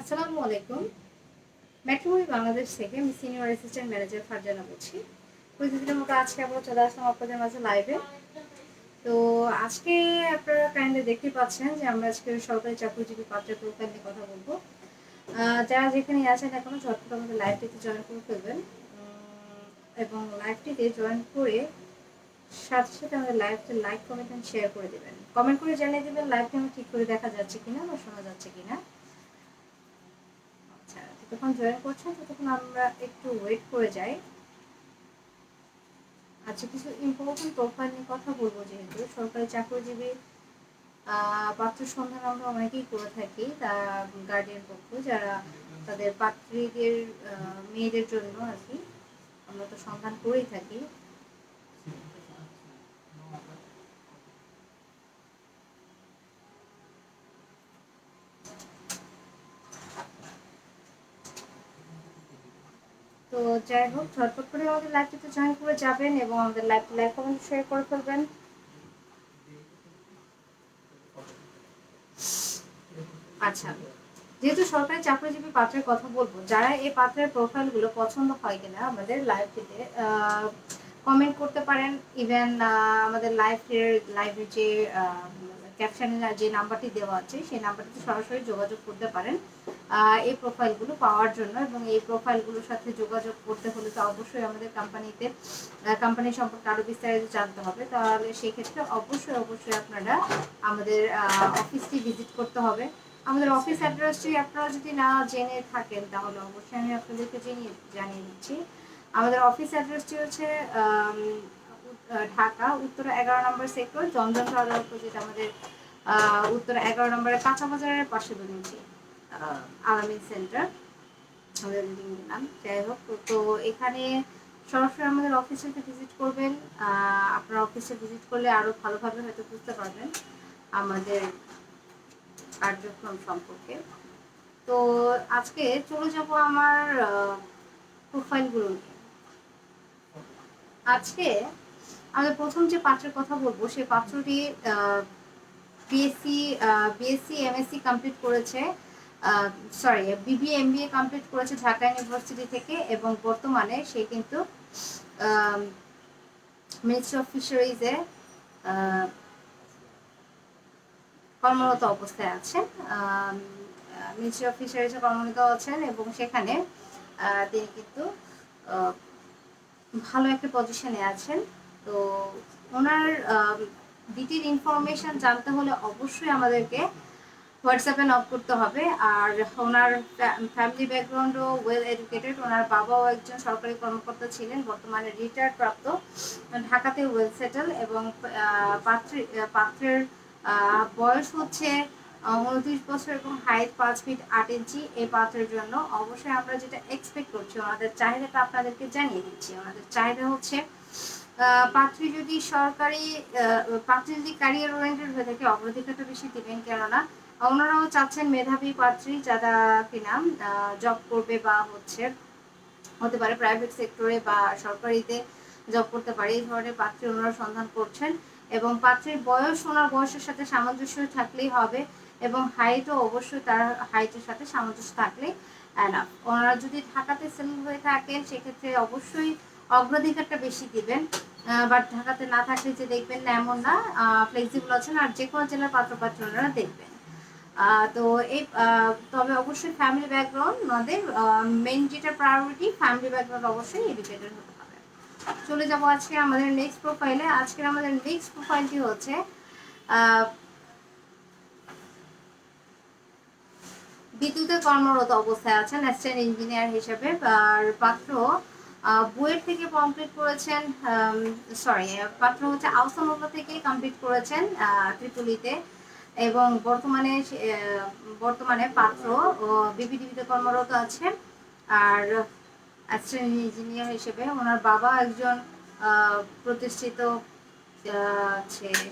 আসসালামু আলাইকুম। মেট্রোমুভি বাংলাদেশ থেকে আমি সিনিয়র অ্যাসিস্ট্যান্ট ম্যানেজার ফারজানা বলছি। প্রতিদিনের মতো আজকে আমরা চলে আসলাম আপনাদের মাঝে লাইভে তো আজকে আপনারা কাইন্ডলি দেখতে পাচ্ছেন যে আমরা আজকে সরকারি চাকরিজীবী পাত্রের প্রোফাইল নিয়ে কথা বলব। যারা যেখানে আছেন এখনও ঝটপট আমাদের লাইভটিতে জয়েন করে ফেলবেন। এবং লাইভটিতে জয়েন করে সাথে সাথে আমাদের লাইভটা লাইক কমেন্ট এন্ড শেয়ার করে দেবেন। কমেন্ট করে জানিয়ে দেবেন লাইভটা আমার ঠিক করে দেখা যাচ্ছে কিনা বা শোনা যাচ্ছে কিনা। যতক্ষণ জয়েন করছেন, ততক্ষণ আমরা একটু ওয়েট করে যাই। আচ্ছা কিছু ইম্পর্টেন্ট প্রোফাইল নিয়ে কথা বলব যেহেতু। সরকারি চাকরিজীবী পাত্র সন্ধান আমরা অনেকেই করে থাকি, তা গার্ডিয়ান পক্ষ, যারা তাদের পাত্রীদের মেয়েদের জন্য আর কি। আমরা তো সন্ধান করেই থাকি। তো যাই হোক, ঝটপট করে আমাদের লাইভটিতে জয়েন করে যাবেন এবং আমাদের লাইভ লাইভ কমেন্ট শেয়ার করে ফেলবেন। আচ্ছা যেহেতু সরকারি চাকরিজীবী পাত্রের কথা বলব, যারা এই পাত্রের প্রোফাইলগুলো পছন্দ হয় কিনা আমাদের লাইভটিতে কমেন্ট করতে পারেন। ইভেন আমাদের লাইভের লাইভের যে ক্যাপশনে যে নাম্বারটি দেওয়া আছে, সেই নাম্বারটিতে সরাসরি যোগাযোগ করতে পারেন। এই প্রোফাইলগুলো পাওয়ার জন্য এবং এই প্রোফাইলগুলোর সাথে যোগাযোগ করতে হলে তো অবশ্যই আমাদের কোম্পানিতে কোম্পানি সম্পর্কে আরও বিস্তারিত জানতে হবে। তাহলে সেই ক্ষেত্রে অবশ্যই অবশ্যই আপনারা আমাদের অফিসটি ভিজিট করতে হবে। আমাদের অফিস অ্যাড্রেসটি আপনারা যদি না জেনে থাকেন, তাহলে অবশ্যই আমি আপনাদেরকে জেনে জানিয়ে দিচ্ছি। আমাদের অফিস অ্যাড্রেসটি হচ্ছে ঢাকা, উত্তরা এগারো number sector Zamzam tower opposite আমাদের উত্তরা এগারো নম্বরের কাঁচা বাজারের পাশে বেরিয়েছি আলামিন সেন্টার। দিলাম যাই হোক, তো- এখানে সরাসরি আমাদের অফিসে ভিজিট করবেন। আপনার অফিসে ভিজিট করলে আরও ভালোভাবে হয়তো বুঝতে পারবেন আমাদের কার্যক্রম সম্পর্কে। তো আজকে চলে যাব আমার প্রোফাইলগুলো নিয়ে। আজকে আমাদের প্রথম যে পাত্রের কথা বলব, সেই পাত্রটি বিএসসি বিএসসি এমএসসি কমপ্লিট করেছে। সরি বিবিএ এমবিএ কমপ্লিট করেছে ঢাকা ইউনিভার্সিটি থেকে এবং বর্তমানে সে কিন্তু মিনিস্ট্রি অফ ফিশারিজে কর্মরত অবস্থায় আছেন। মিনিস্ট্রি অফ ফিশারিজে কর্মরত আছেন এবং সেখানে তিনি কিন্তু ভালো একটা পজিশনে আছেন। তো ওনার ডিটেল ইনফরমেশন জানতে হলে অবশ্যই আমাদেরকে হোয়াটসঅ্যাপে নক করতে হবে। আর ওনার ফ্যামিলি ব্যাকগ্রাউন্ডও ওয়েল এডুকেটেড ওনার বাবাও একজন সরকারি কর্মকর্তা ছিলেন, বর্তমানে রিটায়ার্ড প্রাপ্ত। ঢাকাতে ওয়েল সেটেল এবং পাত্রী, পাত্রের বয়স হচ্ছে উনত্রিশ বছর এবং হাইট পাঁচ ফিট আট ইঞ্চি এই পাত্রের জন্য। অবশ্যই আমরা যেটা এক্সপেক্ট করছি, ওনাদের চাহিদাটা আপনাদেরকে জানিয়ে দিচ্ছি। ওনাদের চাহিদা হচ্ছে পাত্রী যদি সরকারি পাত্রী যদি ক্যারিয়ার ওরিয়েন্টেড হয়ে থাকে, অগ্রাধিকারটা বেশি দেবেন কেননা ওনারাও চাচ্ছেন মেধাবী পাত্রী যারা কিনা জব করবে বা হচ্ছে হতে পারে প্রাইভেট সেক্টরে বা সরকারিতে জব করতে পারে, এই ধরনের পাত্রী ওনারা সন্ধান করছেন এবং পাত্রীর বয়স ওনার বয়সের সাথে সামঞ্জস্য থাকলেই হবে এবং হাইটও অবশ্যই তার হাইটের সাথে সামঞ্জস্য থাকলে এনাফ ওনারা যদি ঢাকাতে সেল হয়ে থাকেন, সেক্ষেত্রে অবশ্যই অগ্রাধিকারটা বেশি দিবেন বাট ঢাকাতে না থাকলে যে দেখবেন না, এমন না ফ্লেক্সিবল আছেন আর যে কোনো জেলার পাত্র ওনারা দেখবেন। তো এই তবে অবশ্যই ফ্যামিলি ব্যাকগ্রাউন্ড ওনাদের মেন যেটা প্রায়োরিটি ফ্যামিলি ব্যাকগ্রাউন্ড অবশ্যই এডুকেটেড হতে হবে। চলে যাব আজকে আমাদের নেক্সট প্রোফাইলে আজকের আমাদের নেক্সট প্রোফাইলটি হচ্ছে বিদ্যুতে কর্মরত অবস্থায় আছেন অ্যাসিস্ট্যান্ট ইঞ্জিনিয়ার হিসেবে। আর পাত্র বুয়েট থেকে কমপ্লিট করেছেন সরি পাত্র হচ্ছে আউসানুল্লাহ থেকে কমপ্লিট করেছেন ত্রিপুলিতে। এবং বর্তমানে বর্তমানে পাত্র ও বিবিডিবিতে কর্মরত আছে আর অ্যাসিস্ট্যান্ট ইঞ্জিনিয়ার হিসেবে ওনার বাবা একজন প্রতিষ্ঠিত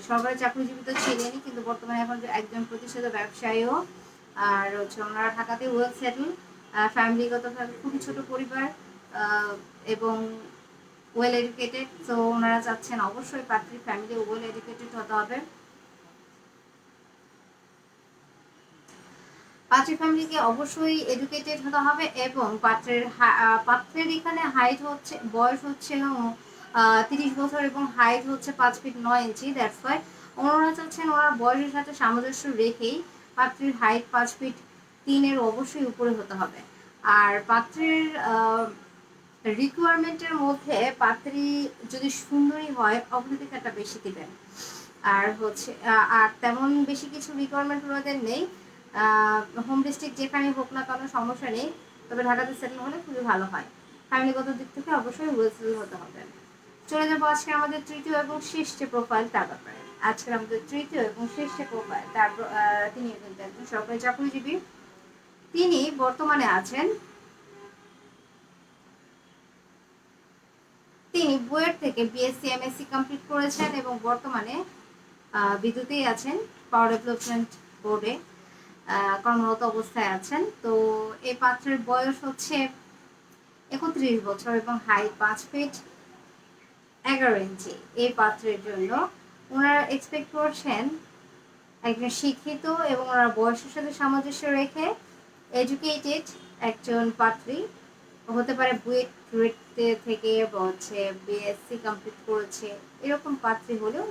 সরকারি চাকরিজীবী তো ছিলেনই, কিন্তু বর্তমানে এখন একজন প্রতিষ্ঠিত ব্যবসায়ীও। আর হচ্ছে ওনারা ঢাকাতে ওয়েল সেটেল ফ্যামিলিগতভাবে খুবই ছোট পরিবার এবং ওয়েল এডুকেটেড তো ওনারা চাচ্ছেন অবশ্যই পাত্রীর ফ্যামিলি ওয়েল এডুকেটেড হতে হবে। পাত্রী ফ্যামিলিকে অবশ্যই এডুকেটেড হতে হবে এবং পাত্রের পাত্রের এখানে হাইট হচ্ছে, বয়স হচ্ছে তিরিশ বছর এবং হাইট হচ্ছে পাঁচ ফিট নয় ইঞ্চি দ্যাটস ওয়াই ওনারা চাচ্ছেন ওনার বয়সের সাথে সামঞ্জস্য রেখেই পাত্রের হাইট পাঁচ ফিট তিনের অবশ্যই উপরে হতে হবে। আর পাত্রের রিকোয়ারমেন্টের মধ্যে পাত্রী যদি সুন্দরী হয়, অগ্রাধিকারটা বেশি দিবেন। আর হচ্ছে আর তেমন বেশি কিছু রিকোয়ারমেন্ট ওনাদের নেই। হোম ডিস্ট্রিক্ট যেখানে হোক না কোনো সমস্যা নেই। তবে ঢাকাতে সেটেল হলে খুবই ভালো হয়। ফ্যামিলিগত দিক থেকে অবশ্যই ওয়েল হতে হবে। চলে যাব আজকে আমাদের তৃতীয় এবং শেষ যে প্রোফাইল তার ব্যাপারে। আজকে আমাদের তৃতীয় এবং শেষ যে প্রোফাইল তার তিনি কিন্তু একজন সরকারি চাকরিজীবী। তিনি বর্তমানে আছেন। তিনি বুয়েট থেকে বিএসসি এমএসসি কমপ্লিট করেছেন এবং বর্তমানে বিদ্যুতেই আছেন। পাওয়ার ডেভেলপমেন্ট বোর্ডে কর্মরত অবস্থায় আছেন। তো এই পাত্রের বয়স হচ্ছে একত্রিশ বছর এবং হাইট পাঁচ ফিট এগারো ইঞ্চি। এই পাত্রের জন্য ওনারা এক্সপেক্ট করছেন একজন শিক্ষিত এবং ওনার বয়সের সাথে সামঞ্জস্য রেখে এডুকেটেড একজন পাত্রী। হতে পারে বুয়েট রুয়েটে থেকে হচ্ছে বিএসসি কমপ্লিট করেছে। এরকম পাত্রী হলেও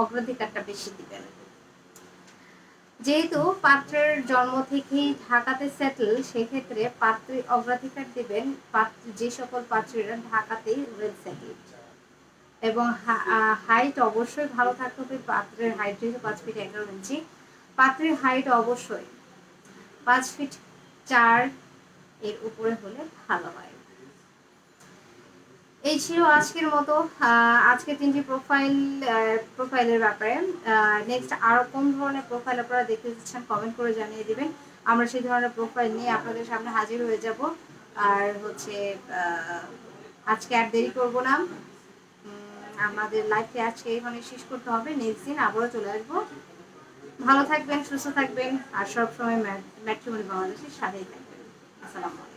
অগ্রাধিকারটা বেশি দিবেন। যেহেতু পাত্রের জন্ম থেকেই ঢাকাতে সেটেল সেক্ষেত্রে পাত্রী অগ্রাধিকার দিবেন পাত্র, যে সকল পাত্রীরা ঢাকাতেই ওয়েল সেটেল এবং হাইট অবশ্যই ভালো থাকতে হবে, পাত্রের হাইট যেহেতু পাঁচ ফিট এগারো ইঞ্চি, পাত্রের হাইট অবশ্যই পাঁচ ফিট চার এর উপরে হলে ভালো হয়। এই ছিল আজকের মতো আজকে তিনটি প্রোফাইল প্রোফাইলের ব্যাপারে। নেক্সট আরও কোন ধরনের প্রোফাইল আপনারা দেখতে চাচ্ছেন কমেন্ট করে জানিয়ে দেবেন। আমরা সেই ধরনের প্রোফাইল নিয়ে আপনাদের সামনে হাজির হয়ে যাব। আর হচ্ছে আজকে আর দেরি করব না। আমাদের লাইফে আজকে এখানে শেষ করতে হবে। নেক্সট দিন আবারও চলে আসব। ভালো থাকবেন, সুস্থ থাকবেন, আর সবসময় ম্যাট্রিমনি বাংলাদেশের সাথেই থাকবেন। আসসালামু আলাইকুম।